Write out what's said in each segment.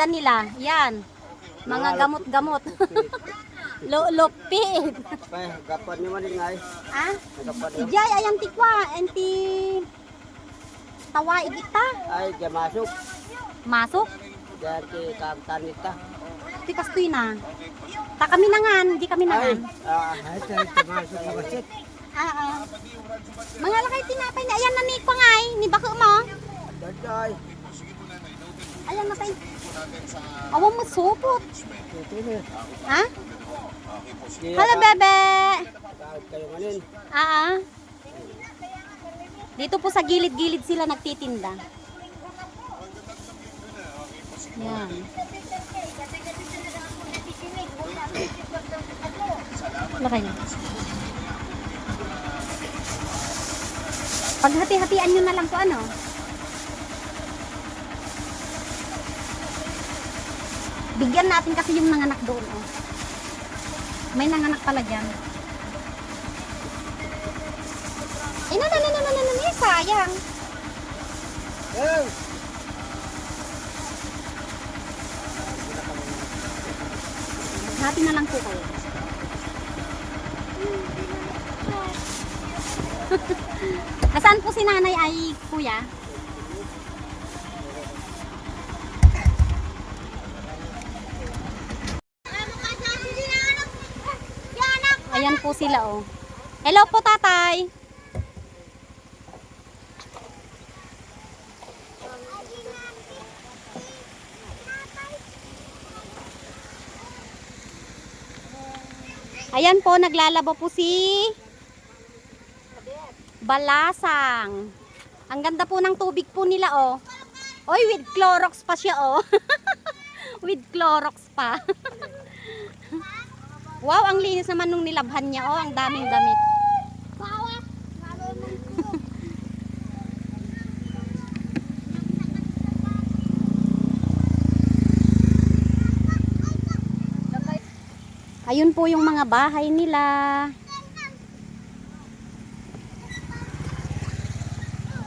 mga tinda nila. Yan. Mga gamot-gamot. Lupit. Pay, gapan ni man ngay. Ah? Gapan Si Jay, ayang tikwa. Enti... Tawa igita. ay dia masuk. Masok. Diyan ti kang tanita. Ti kastoy na. Ta kami nangan, di kami Ay, nangan. ah, ay tay masuk na basit. Ah, ah. Mga lakay tinapay ni ayan na ni pangay, ni bako mo. Daday. Ayan na tayo. Awang mo supot. Ito ni. Ha? Hello, bebe. Nganin. Ah, ah. Dito po sa gilid-gilid sila nagtitinda. Yan. Lakay na. Paghati-hatian nyo na lang to ano. Bigyan natin kasi yung nanganak doon. Oh. May nanganak pala dyan. Eh, na, na, na, na, na, na, na, sayang. Hey! Hati na lang po kayo. Nasaan po si nanay ay kuya? Ayan po sila oh. Hello po tatay. Ayan po, naglalaba po si Balasang. Ang ganda po ng tubig po nila, oh. Oy, with Clorox pa siya, oh. with Clorox pa. wow, ang linis naman nung nilabhan niya, oh. Ang daming damit. Ayun po yung mga bahay nila.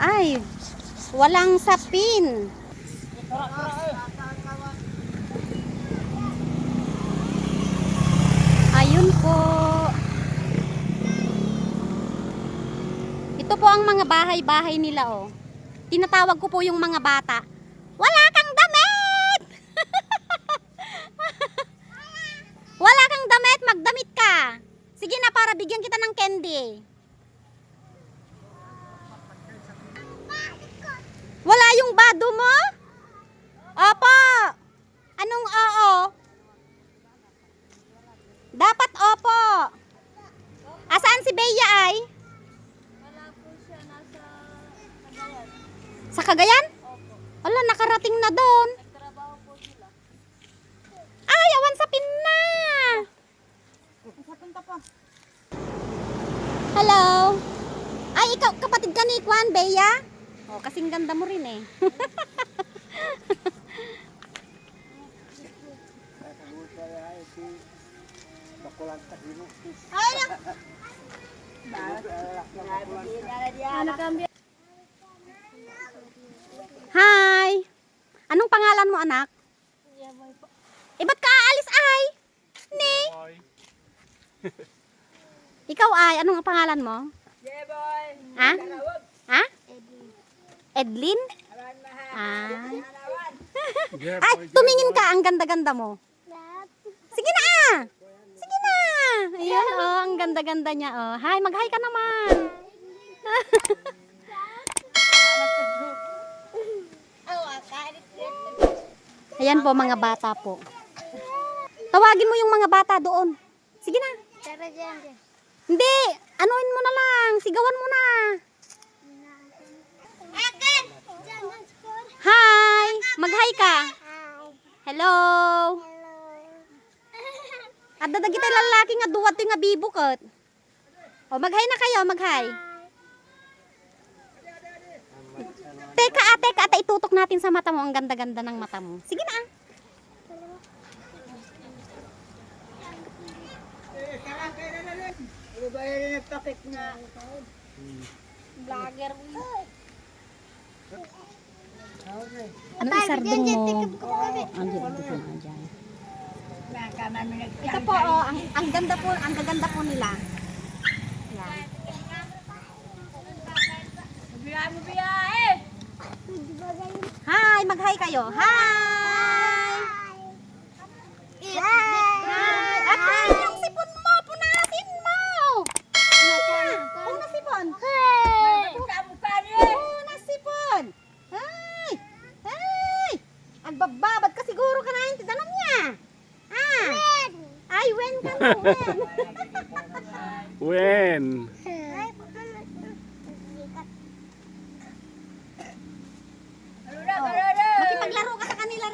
Ay, walang sapin. Ayun po. Ito po ang mga bahay-bahay nila oh. Tinatawag ko po yung mga bata. Wala kang damit! Wala kang damit, magdamit ka. Sige na para bigyan kita ng candy. Wala yung bado mo? Opo. Anong oo? Dapat opo. Asaan si Bea ay? Sa Cagayan? Wala, nakarating na doon. Ay, awan sa pinna. Hello. Ay, ikaw, kapatid ka ni Kwan, Bea? Oh, kasing ganda mo rin eh. Bakulan ta dino. Ay, lang. Hi. Anong pangalan mo, anak? Eh, ba't ka aalis ay? Ni? Ikaw ay, anong ang pangalan mo? Ha? Ha? Edlin? Ah. Ay, tumingin ka, ang ganda-ganda mo. Sige na ah! Sige na! Ayan, oh, ang ganda-ganda niya, oh. Hi, mag-hi ka naman. Ayan po, mga bata po. Tawagin mo yung mga bata doon. Sige na. Hindi, anuin mo na lang. Sigawan mo na. Hi! Mag-hi ka. Hello! At dadag kita lalaki nga duwat nga bibukot. O mag-hi na kayo, mag-hi. Teka, ate, teka, ate, itutok natin sa mata mo. Ang ganda-ganda ng mata mo. Sige na. ah. ba yun nagpakit na? Vlogger. Okay. Ano isardong mo? Andiyan, mo nag- Ito po, oh, ang, ang ganda po, ang gaganda po nila. Yan. Biya mo biyahe! Hi, mag-hi kayo. Hi! Hi! At yung sipon mo, punasin mo! Punas sipon. Hey! Punas sipon. Hi! Hi! Ang bababad ka siguro ka na yung niya. Ah! Ay, when ka na, when? When? Ano na, karada? Makipaglaro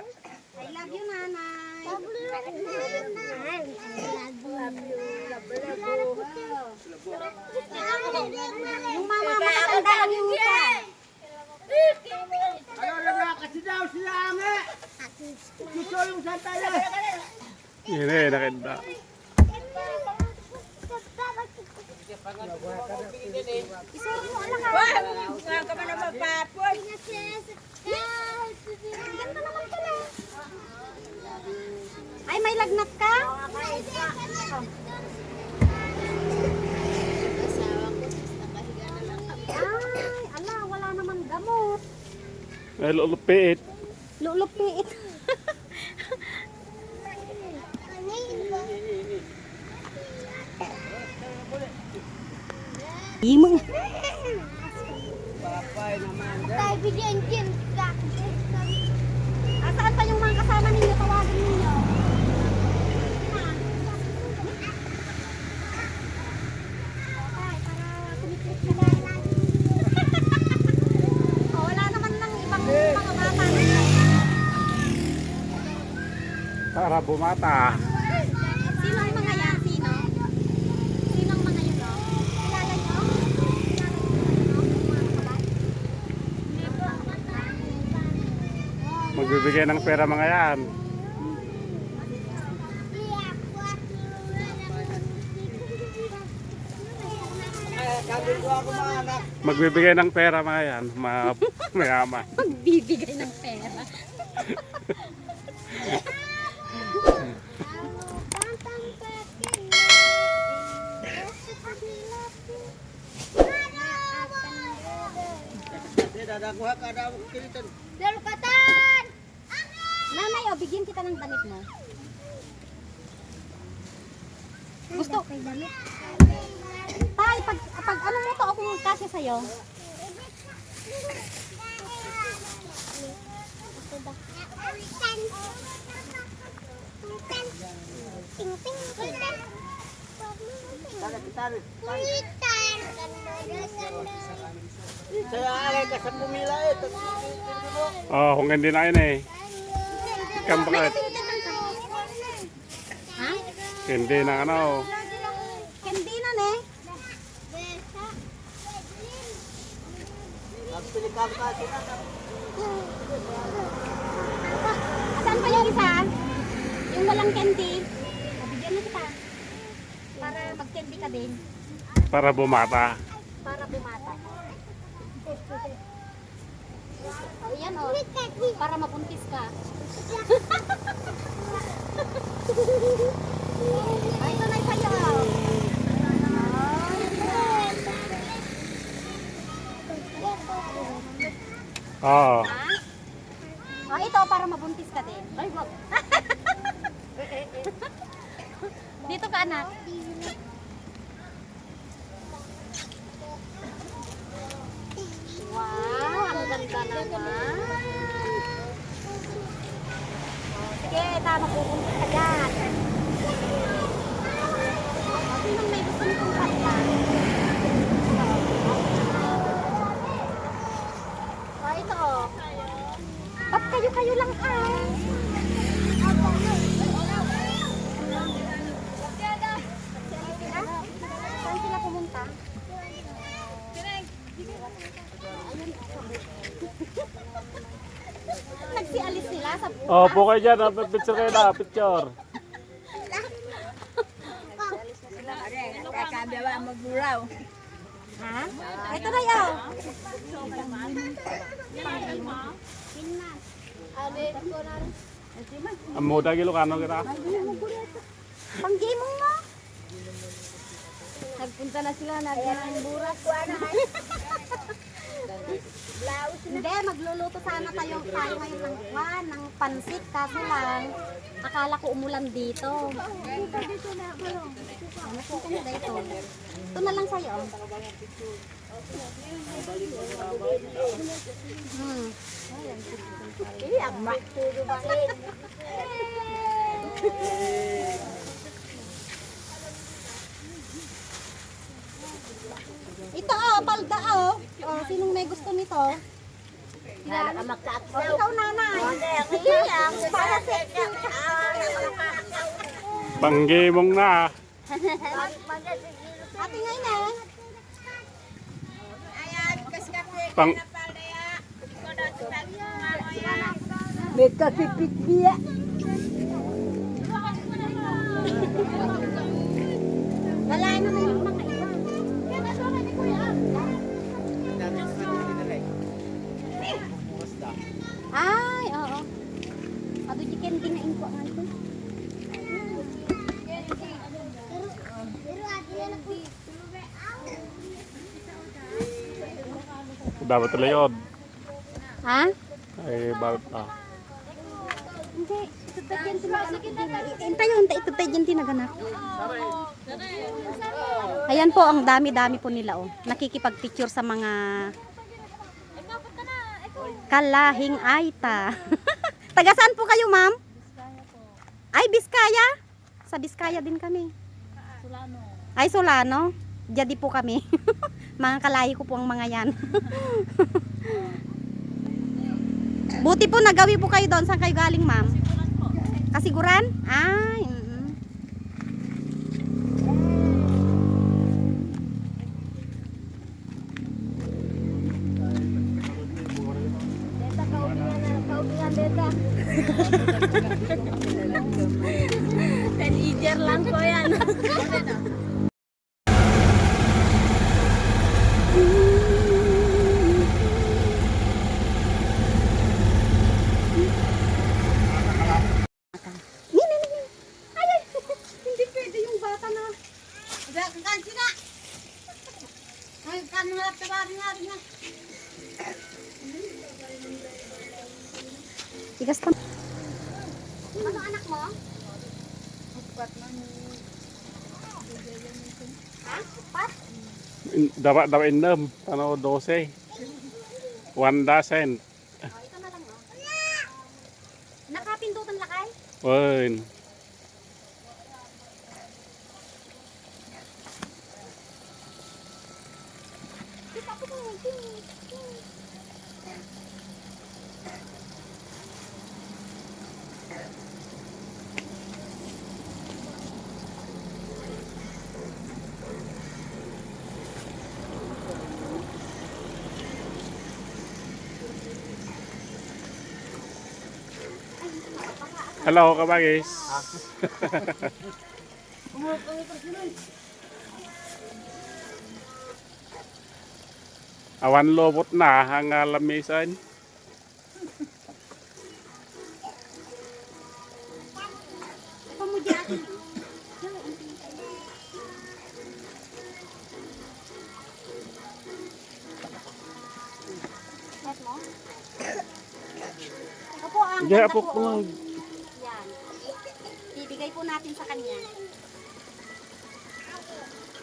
I love you, nanay. Yung mama, matatanda lang yung mukha. Ano na nga kasi daw sila nga. Susulong sa tayo. Yun eh, nakita. Isuro mo, alam ka. Wah! Nga ka man na magpapon! Ang ganda naman pala. Ay, may lagnat ka? Ay, ala, wala naman gamot. Ay, lulupit. Lulupiit. Imong. Papay naman. Asaan pa yung mga kasama ninyo? Tawagin ninyo. Oh, wala naman ng ibang mga bata nito. Para bumata. Sino ang mga yan? Sino? Sino ang mga yan? oh? Kilala nyo? Kilala? Magbibigay ng pera mga yan. Magbibigay ng pera mga yan. Mga mayaman. Magbibigay ng pera. dadakuha ka daw kilitan. Nanay, oh, bigyan kita ng damit mo. Gusto? Tay, pag, pag ano mo to, ako magkasya sa'yo. Sana kita rin. Saya alay ka sa pumila eh. Oh, kung hindi na yun eh. Bakit? Ha? Hindi na ano. Candy na, ne? Nagpilikam ka sila. Asan pa yung isa? Yung walang candy. O, bigyan na kita. Para mag-candy ka din. Para bumata. Para bumata. O, yan o. Para mabuntis ka. Ay, ito na sa'yo. Oo. Ha? O, ito para mabuntis ka din. Ay, wag. Dito ka, anak. naman. Sige, tama pupunta ka dyan. Sinong may gusto nitong kanya? Ah, oh, ito. Ba't kayo-kayo lang ay? Saan sila pumunta? Greg, Nagsialis sila sa puta. Oh, po kayo dyan. ah, Picture kayo na. Picture. Kaya magburaw. Ha? Ito na yun. Ang muda Ilocano kita. Panggimong mo. Nagpunta na sila, nagyan ng buras. Hindi, magluluto sana tayo, tayo ngayon ng kwan, ng pansit. Kaso lang, akala ko umulan dito. Dito, dito na. Ano po kami dito? Ito na lang sa'yo. Hmm. Iyak ma. Tudo ba? Ito oh, palda oh. Oh, sinong may gusto nito? Hala ka. Oh, ikaw nanay. Para sexy. Panggimong na. Ate kasi kasi Pang May kapipit biya. Wala naman yung dapat tulayod. Ha? Ay, bakit ah. Hindi. Hintay yun. Ito pa dyan tinaganap. Ayan po, ang dami-dami po nila oh. Nakikipag-picture sa mga kalahing aita. Taga saan po kayo, ma'am? Ay, Biskaya? Sa Biskaya din kami. Ay, Solano. Jadi po kami. mga kalahi ko po ang mga yan. Buti po nagawi po kayo doon. Saan kayo galing, ma'am? Kasiguran? Ay, mm Teenager lang po yan. Ni, ni, ni, ni. Ay, ay, hindi pwede yung bata na. Kan sila. Ay, kan nga tabari nga rin nga. Tigas pa. Ano anak mo? Ha? Pat? In- Dapat dapat enam. Ano, 12. One dozen. Oh, ito na lang, oh. Nakapindutan lakay? Wen. Hello, kabagis. Awan lobot na ang lamisan. Ito mo dyan. Natin sa kanya.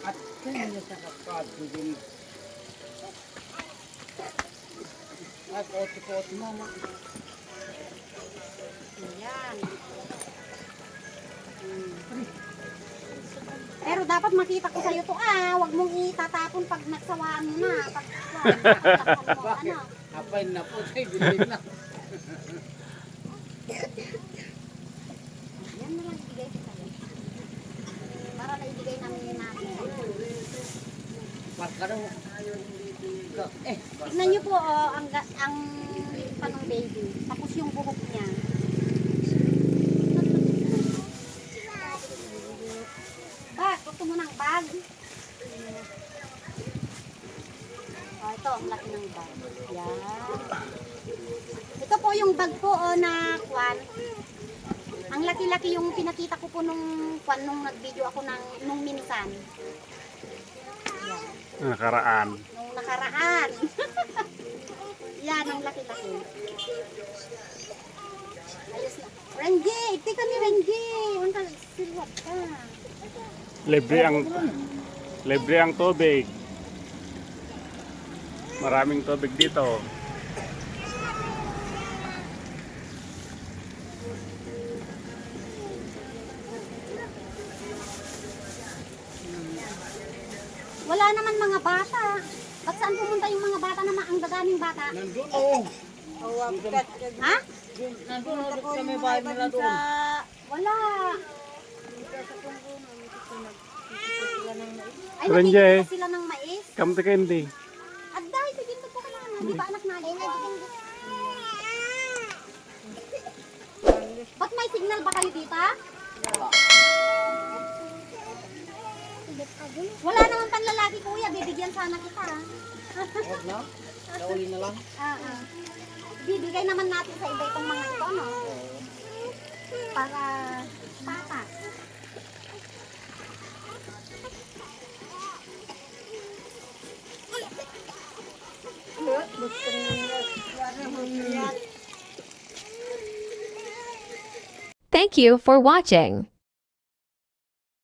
At kanya sa kapag din. At oto-oto mo. Yan. Pero dapat makita ko sa'yo to ah. Huwag mong itatapon pag nagsawaan mo na. Pag mo, ano. Apay na po tayo. Bilhin na. Karong eh, Tignan niyo po, oh, ang, ang panong baby. Tapos yung buhok niya. Bag, gusto mo ng bag? Oh, ito, ang laki ng bag. Yan. Ito po yung bag po, oh, na kwan. Ang laki-laki yung pinakita ko po nung kwan, nung nag-video ako ng, nung minsan. Nakaraan. Nung nakaraan. Yan, ang laki-laki. Ayos na. Renji! Iti ka ni Renji! Huwag ka, silwat ka. Libre ang libre ang tubig. Maraming tubig dito. Naman mga bata. Ba't saan pumunta yung mga bata na ang dagaming bata? nandun. Oo. Ha? Nandun sa may bahay nila doon. Wala. Ay, nakikita sila ng mais. Kamte candy. At dahil, sige, ito po ka na. Di ba anak natin? Ba't may signal ba kayo dito? Wala naman panlalaki kuya, bibigyan sana kita. Huwag na. Nauli na lang. Ah, ah. Bibigay naman natin sa iba itong mga ito, no? Para patas. Thank you for watching.